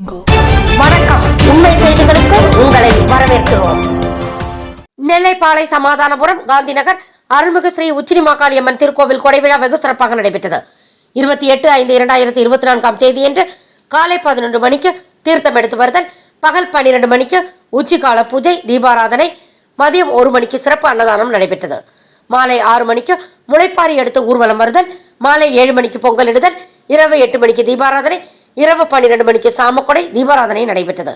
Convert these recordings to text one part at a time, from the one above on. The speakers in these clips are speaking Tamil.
வணக்கம். உண்மை செய்திகளுக்கு உங்களை வரவேற்கிறோம். நெல்லைப்பாளை சமாதானபுரம் காந்திநகர் அருள்மிகு ஸ்ரீ உச்சினிமாக்காளி அம்மன் திருக்கோவில் கொடைவிழா வெகு சிறப்பாக நடைபெற்றது. இருபத்தி எட்டு ஐந்து இரண்டாயிரத்தி இருபத்தி நான்காம் தேதியன்று காலை பதினொன்று மணிக்கு தீர்த்தம் எடுத்து வருதல் பகல் பன்னிரண்டு மணிக்கு உச்சிகால பூஜை தீபாராதனை மதியம் ஒரு மணிக்கு சிறப்பு அன்னதானம் நடைபெற்றது. மாலை ஆறு மணிக்கு முளைப்பாரி எடுத்து ஊர்வலம் வருதல் மாலை ஏழு மணிக்கு பொங்கல் இடுதல் இரவு எட்டு மணிக்கு தீபாராதனை இரவு பன்னிரண்டு மணிக்கு சாமக்கொடை தீபாராதனை நடைபெற்றது.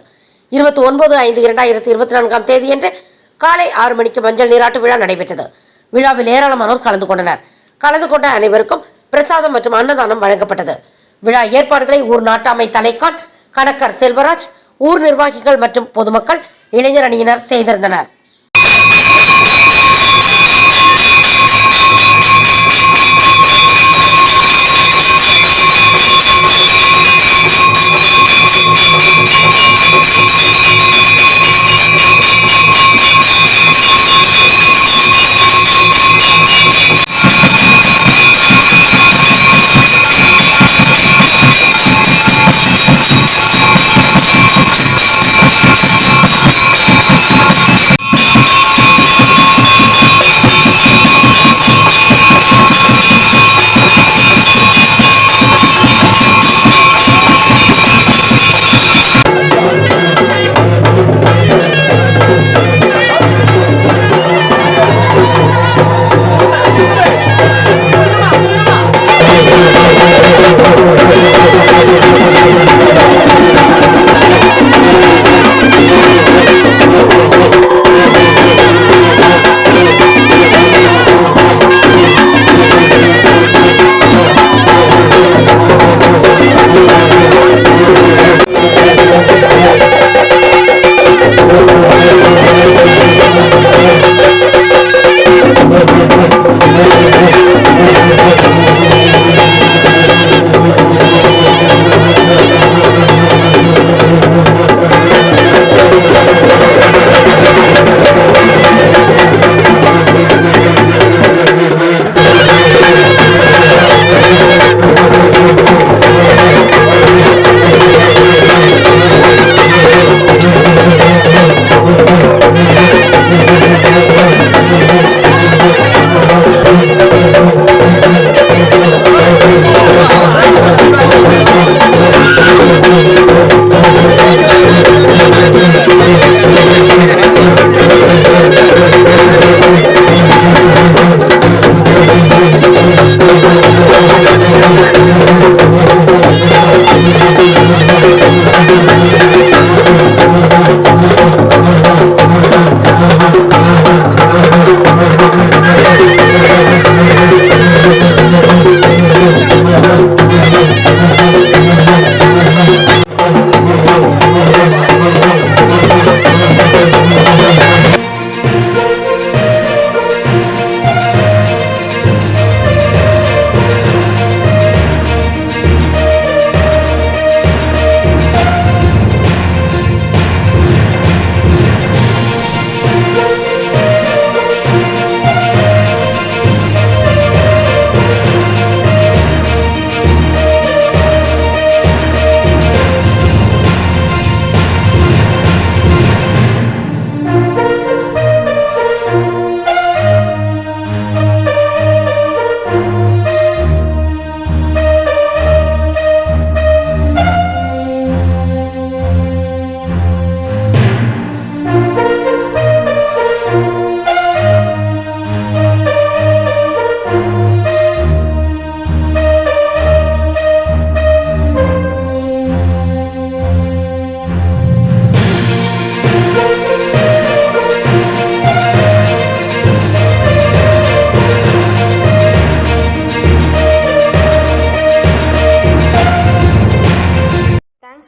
இருபத்தி ஒன்பது ஐந்து இரண்டாயிரத்தி இருபத்தி நான்காம் தேதியன்று காலை ஆறு மணிக்கு மஞ்சள் நீராட்டு விழா நடைபெற்றது. விழாவில் ஏராளமானோர் கலந்து கொண்டனர். கலந்து கொண்ட அனைவருக்கும் பிரசாதம் மற்றும் அன்னதானம் வழங்கப்பட்டது. விழா ஏற்பாடுகளை ஊர் நாட்டாமை தலைக்கான் கணக்கர் செல்வராஜ் ஊர் நிர்வாகிகள் மற்றும் பொதுமக்கள் இளைஞர் அணியினர் செய்திருந்தனர்.